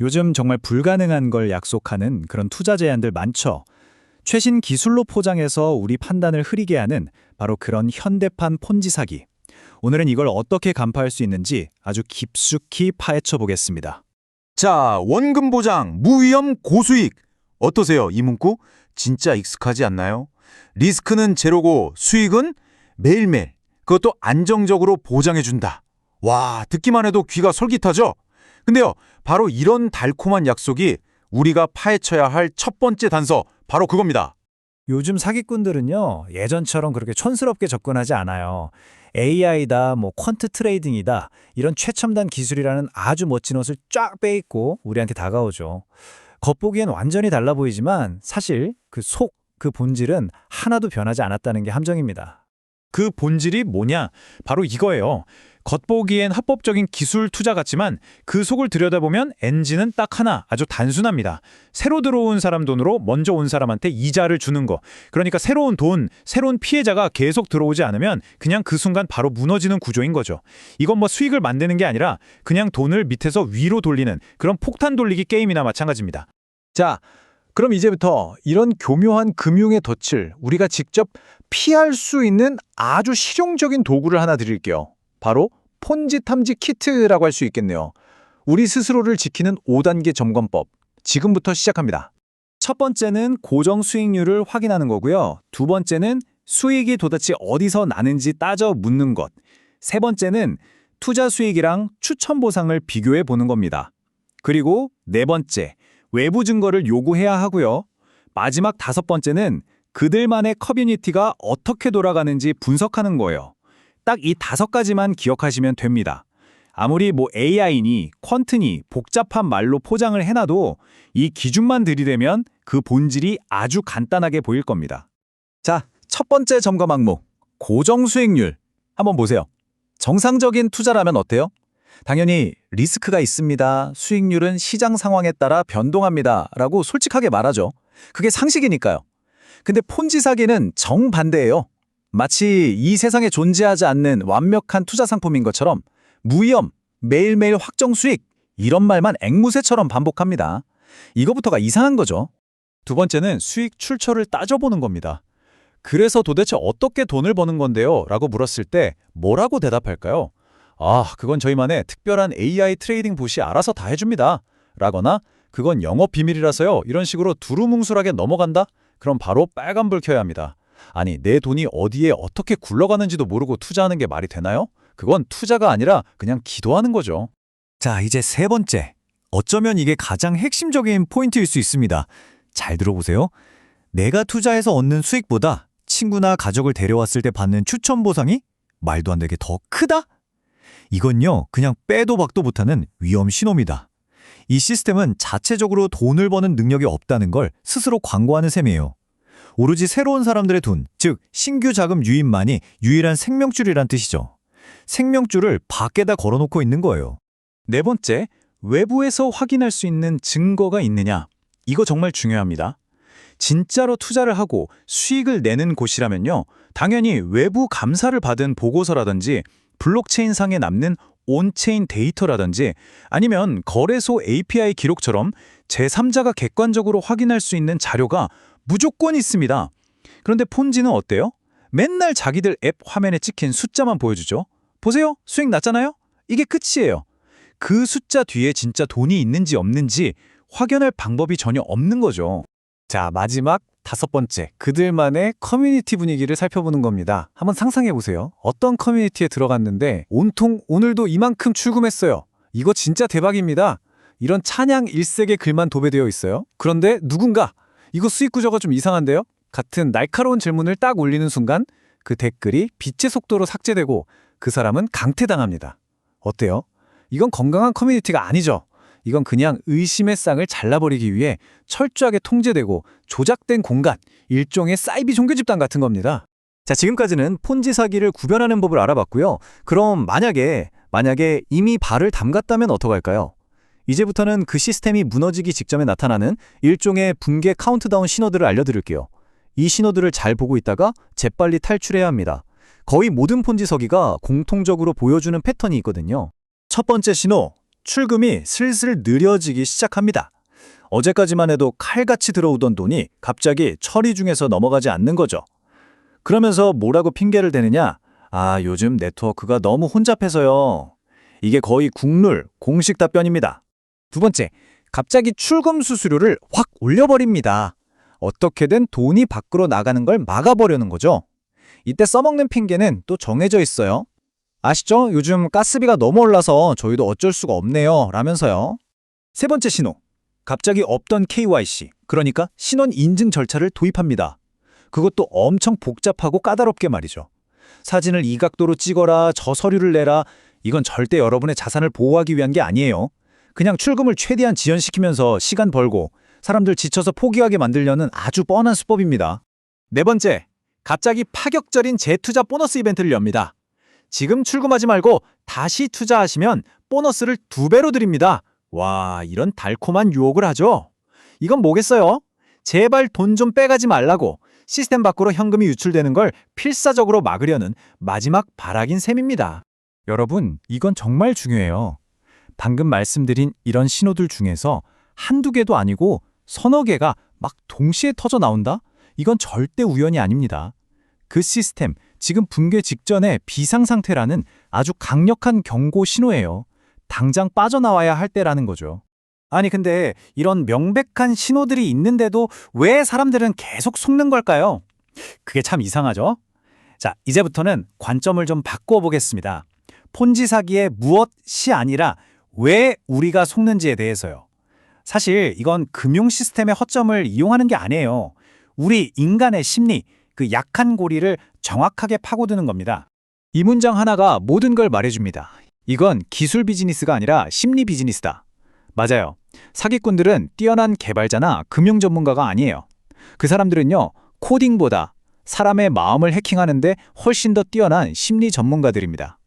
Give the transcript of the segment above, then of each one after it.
요즘 정말 불가능한 걸 약속하는 그런 투자 제안들 많죠. 최신 기술로 포장해서 우리 판단을 흐리게 하는 바로 그런 현대판 폰지 사기. 오늘은 이걸 어떻게 간파할 수 있는지 아주 깊숙이 파헤쳐 보겠습니다. 자, 원금 보장, 무위험, 고수익. 어떠세요, 이 문구? 진짜 익숙하지 않나요? 리스크는 제로고 수익은 매일매일, 그것도 안정적으로 보장해준다. 와, 듣기만 해도 귀가 솔깃하죠? 근데요, 바로 이런 달콤한 약속이 우리가 파헤쳐야 할 첫 번째 단서, 바로 그겁니다. 요즘 사기꾼들은요, 예전처럼 그렇게 촌스럽게 접근하지 않아요. AI다, 뭐 퀀트 트레이딩이다, 이런 최첨단 기술이라는 아주 멋진 옷을 쫙 빼입고 우리한테 다가오죠. 겉보기엔 완전히 달라 보이지만 사실 그 속, 그 본질은 하나도 변하지 않았다는 게 함정입니다. 그 본질이 뭐냐? 바로 이거예요. 겉보기엔 합법적인 기술 투자 같지만 그 속을 들여다보면 엔진은 딱 하나, 아주 단순합니다. 새로 들어온 사람 돈으로 먼저 온 사람한테 이자를 주는 거. 그러니까 새로운 돈, 새로운 피해자가 계속 들어오지 않으면 그냥 그 순간 바로 무너지는 구조인 거죠. 이건 뭐 수익을 만드는 게 아니라 그냥 돈을 밑에서 위로 돌리는 그런 폭탄 돌리기 게임이나 마찬가지입니다. 자, 그럼 이제부터 이런 교묘한 금융의 덫을 우리가 직접 피할 수 있는 아주 실용적인 도구를 하나 드릴게요. 바로 폰지 탐지 키트라고 할 수 있겠네요. 우리 스스로를 지키는 5단계 점검법. 지금부터 시작합니다. 첫 번째는 고정 수익률을 확인하는 거고요. 두 번째는 수익이 도대체 어디서 나는지 따져 묻는 것. 세 번째는 투자 수익이랑 추천 보상을 비교해 보는 겁니다. 그리고 네 번째, 외부 증거를 요구해야 하고요. 마지막 다섯 번째는 그들만의 커뮤니티가 어떻게 돌아가는지 분석하는 거예요. 딱 이 다섯 가지만 기억하시면 됩니다. 아무리 뭐 AI니 퀀트니 복잡한 말로 포장을 해놔도 이 기준만 들이대면 그 본질이 아주 간단하게 보일 겁니다. 자, 첫 번째 점검 항목. 고정 수익률. 한번 보세요. 정상적인 투자라면 어때요? 당연히 리스크가 있습니다. 수익률은 시장 상황에 따라 변동합니다. 라고 솔직하게 말하죠. 그게 상식이니까요. 근데 폰지 사기는 정반대예요. 마치 이 세상에 존재하지 않는 완벽한 투자 상품인 것처럼 무위험, 매일매일 확정 수익 이런 말만 앵무새처럼 반복합니다. 이거부터가 이상한 거죠. 두 번째는 수익 출처를 따져보는 겁니다. 그래서 도대체 어떻게 돈을 버는 건데요? 라고 물었을 때 뭐라고 대답할까요? 아, 그건 저희만의 특별한 AI 트레이딩 봇이 알아서 다 해줍니다. 라거나 그건 영업 비밀이라서요. 이런 식으로 두루뭉술하게 넘어간다? 그럼 바로 빨간불 켜야 합니다. 아니, 내 돈이 어디에 어떻게 굴러가는지도 모르고 투자하는 게 말이 되나요? 그건 투자가 아니라 그냥 기도하는 거죠. 자, 이제 세 번째. 어쩌면 이게 가장 핵심적인 포인트일 수 있습니다. 잘 들어보세요. 내가 투자해서 얻는 수익보다 친구나 가족을 데려왔을 때 받는 추천 보상이 말도 안 되게 더 크다? 이건요, 그냥 빼도 박도 못하는 위험 신호입니다. 이 시스템은 자체적으로 돈을 버는 능력이 없다는 걸 스스로 광고하는 셈이에요. 오로지 새로운 사람들의 돈, 즉 신규 자금 유입만이 유일한 생명줄이란 뜻이죠. 생명줄을 밖에다 걸어놓고 있는 거예요. 네 번째, 외부에서 확인할 수 있는 증거가 있느냐. 이거 정말 중요합니다. 진짜로 투자를 하고 수익을 내는 곳이라면요. 당연히 외부 감사를 받은 보고서라든지 블록체인상에 남는 온체인 데이터라든지 아니면 거래소 API 기록처럼 제3자가 객관적으로 확인할 수 있는 자료가 무조건 있습니다. 그런데 폰지는 어때요? 맨날 자기들 앱 화면에 찍힌 숫자만 보여주죠. 보세요. 수익 났잖아요? 이게 끝이에요. 그 숫자 뒤에 진짜 돈이 있는지 없는지 확인할 방법이 전혀 없는 거죠. 자, 마지막 다섯 번째. 그들만의 커뮤니티 분위기를 살펴보는 겁니다. 한번 상상해 보세요. 어떤 커뮤니티에 들어갔는데 온통 오늘도 이만큼 출금했어요. 이거 진짜 대박입니다. 이런 찬양 일색의 글만 도배되어 있어요. 그런데 누군가 이거 수익 구조가 좀 이상한데요? 같은 날카로운 질문을 딱 올리는 순간 그 댓글이 빛의 속도로 삭제되고 그 사람은 강퇴당합니다. 어때요? 이건 건강한 커뮤니티가 아니죠. 이건 그냥 의심의 쌍을 잘라버리기 위해 철저하게 통제되고 조작된 공간, 일종의 사이비 종교 집단 같은 겁니다. 자, 지금까지는 폰지 사기를 구별하는 법을 알아봤고요. 그럼 만약에 만약에 이미 발을 담갔다면 어떡할까요? 이제부터는 그 시스템이 무너지기 직전에 나타나는 일종의 붕괴 카운트다운 신호들을 알려드릴게요. 이 신호들을 잘 보고 있다가 재빨리 탈출해야 합니다. 거의 모든 폰지 서기가 공통적으로 보여주는 패턴이 있거든요. 첫 번째 신호, 출금이 슬슬 느려지기 시작합니다. 어제까지만 해도 칼같이 들어오던 돈이 갑자기 처리 중에서 넘어가지 않는 거죠. 그러면서 뭐라고 핑계를 대느냐? 아, 요즘 네트워크가 너무 혼잡해서요. 이게 거의 국룰, 공식 답변입니다. 두 번째, 갑자기 출금 수수료를 확 올려버립니다. 어떻게든 돈이 밖으로 나가는 걸 막아버려는 거죠. 이때 써먹는 핑계는 또 정해져 있어요. 아시죠? 요즘 가스비가 너무 올라서 저희도 어쩔 수가 없네요. 라면서요. 세 번째 신호. 갑자기 없던 KYC, 그러니까 신원 인증 절차를 도입합니다. 그것도 엄청 복잡하고 까다롭게 말이죠. 사진을 이 각도로 찍어라, 저 서류를 내라, 이건 절대 여러분의 자산을 보호하기 위한 게 아니에요. 그냥 출금을 최대한 지연시키면서 시간 벌고 사람들 지쳐서 포기하게 만들려는 아주 뻔한 수법입니다. 네 번째, 갑자기 파격적인 재투자 보너스 이벤트를 엽니다. 지금 출금하지 말고 다시 투자하시면 보너스를 두 배로 드립니다. 와, 이런 달콤한 유혹을 하죠. 이건 뭐겠어요? 제발 돈 좀 빼가지 말라고 시스템 밖으로 현금이 유출되는 걸 필사적으로 막으려는 마지막 발악인 셈입니다. 여러분, 이건 정말 중요해요. 방금 말씀드린 이런 신호들 중에서 한두 개도 아니고 서너 개가 막 동시에 터져 나온다? 이건 절대 우연이 아닙니다. 그 시스템, 지금 붕괴 직전의 비상상태라는 아주 강력한 경고 신호예요. 당장 빠져나와야 할 때라는 거죠. 아니, 근데 이런 명백한 신호들이 있는데도 왜 사람들은 계속 속는 걸까요? 그게 참 이상하죠? 자, 이제부터는 관점을 좀 바꾸어 보겠습니다. 폰지 사기의 무엇이 아니라 왜 우리가 속는지에 대해서요. 사실 이건 금융 시스템의 허점을 이용하는 게 아니에요. 우리 인간의 심리, 그 약한 고리를 정확하게 파고드는 겁니다. 이 문장 하나가 모든 걸 말해줍니다. 이건 기술 비즈니스가 아니라 심리 비즈니스다. 맞아요. 사기꾼들은 뛰어난 개발자나 금융 전문가가 아니에요. 그 사람들은요, 코딩보다 사람의 마음을 해킹하는데 훨씬 더 뛰어난 심리 전문가들입니다.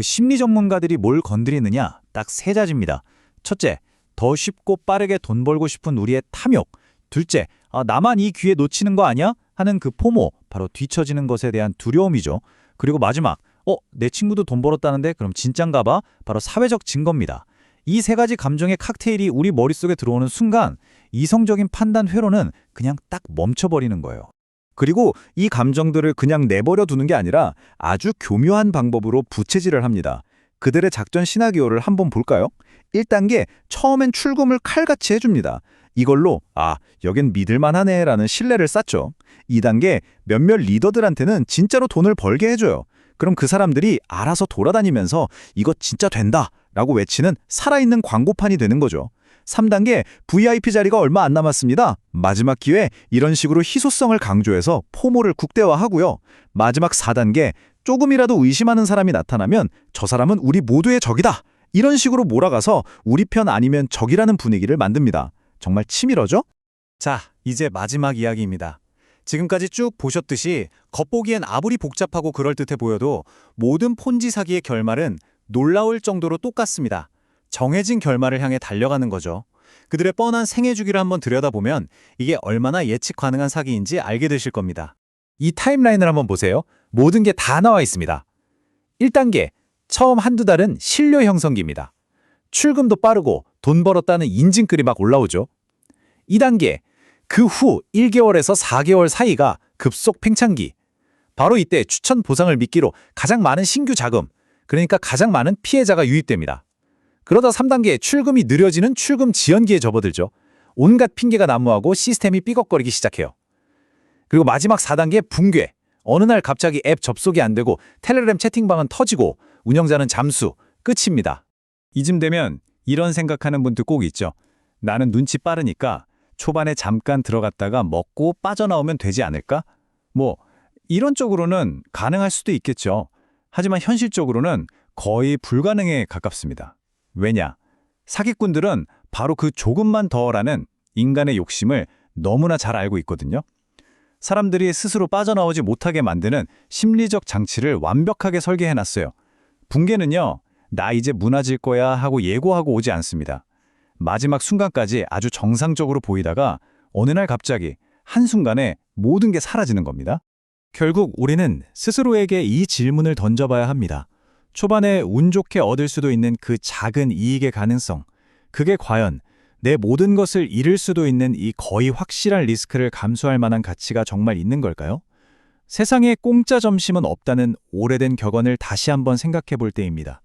그 심리 전문가들이 뭘 건드리느냐? 딱세 가지입니다. 첫째, 더 쉽고 빠르게 돈 벌고 싶은 우리의 탐욕. 둘째, 아, 나만 이 기회 놓치는 거 아니야? 하는 그 포모, 바로 뒤처지는 것에 대한 두려움이죠. 그리고 마지막, 어, 내 친구도 돈 벌었다는데 그럼 진짠가 봐? 바로 사회적 증거입니다. 이 세 가지 감정의 칵테일이 우리 머릿속에 들어오는 순간 이성적인 판단 회로는 그냥 딱 멈춰버리는 거예요. 그리고 이 감정들을 그냥 내버려 두는 게 아니라 아주 교묘한 방법으로 부채질을 합니다. 그들의 작전 시나리오를 한번 볼까요? 1단계, 처음엔 출금을 칼같이 해줍니다. 이걸로 아, 여긴 믿을만 하네 라는 신뢰를 쌓죠. 2단계, 몇몇 리더들한테는 진짜로 돈을 벌게 해줘요. 그럼 그 사람들이 알아서 돌아다니면서 이거 진짜 된다 라고 외치는 살아있는 광고판이 되는 거죠. 3단계 VIP 자리가 얼마 안 남았습니다. 마지막 기회 이런 식으로 희소성을 강조해서 포모를 국대화하고요. 마지막 4단계 조금이라도 의심하는 사람이 나타나면 저 사람은 우리 모두의 적이다. 이런 식으로 몰아가서 우리 편 아니면 적이라는 분위기를 만듭니다. 정말 치밀어죠? 자, 이제 마지막 이야기입니다. 지금까지 쭉 보셨듯이 겉보기엔 아무리 복잡하고 그럴듯해 보여도 모든 폰지 사기의 결말은 놀라울 정도로 똑같습니다. 정해진 결말을 향해 달려가는 거죠. 그들의 뻔한 생애 주기를 한번 들여다보면 이게 얼마나 예측 가능한 사기인지 알게 되실 겁니다. 이 타임라인을 한번 보세요. 모든 게 다 나와 있습니다. 1단계, 처음 한두 달은 신뢰 형성기입니다. 출금도 빠르고 돈 벌었다는 인증글이 막 올라오죠. 2단계, 그 후 1개월에서 4개월 사이가 급속 팽창기. 바로 이때 추천 보상을 미끼로 가장 많은 신규 자금, 그러니까 가장 많은 피해자가 유입됩니다. 그러다 3단계 출금이 느려지는 출금 지연기에 접어들죠. 온갖 핑계가 난무하고 시스템이 삐걱거리기 시작해요. 그리고 마지막 4단계 붕괴. 어느 날 갑자기 앱 접속이 안 되고 텔레그램 채팅방은 터지고 운영자는 잠수. 끝입니다. 이쯤 되면 이런 생각하는 분들 꼭 있죠. 나는 눈치 빠르니까 초반에 잠깐 들어갔다가 먹고 빠져나오면 되지 않을까? 뭐 이런 쪽으로는 가능할 수도 있겠죠. 하지만 현실적으로는 거의 불가능에 가깝습니다. 왜냐? 사기꾼들은 바로 그 조금만 더라는 인간의 욕심을 너무나 잘 알고 있거든요. 사람들이 스스로 빠져나오지 못하게 만드는 심리적 장치를 완벽하게 설계해놨어요. 붕괴는요, 나 이제 무너질 거야 하고 예고하고 오지 않습니다. 마지막 순간까지 아주 정상적으로 보이다가 어느 날 갑자기 한순간에 모든 게 사라지는 겁니다. 결국 우리는 스스로에게 이 질문을 던져봐야 합니다. 초반에 운 좋게 얻을 수도 있는 그 작은 이익의 가능성. 그게 과연 내 모든 것을 잃을 수도 있는 이 거의 확실한 리스크를 감수할 만한 가치가 정말 있는 걸까요? 세상에 공짜 점심은 없다는 오래된 격언을 다시 한번 생각해 볼 때입니다.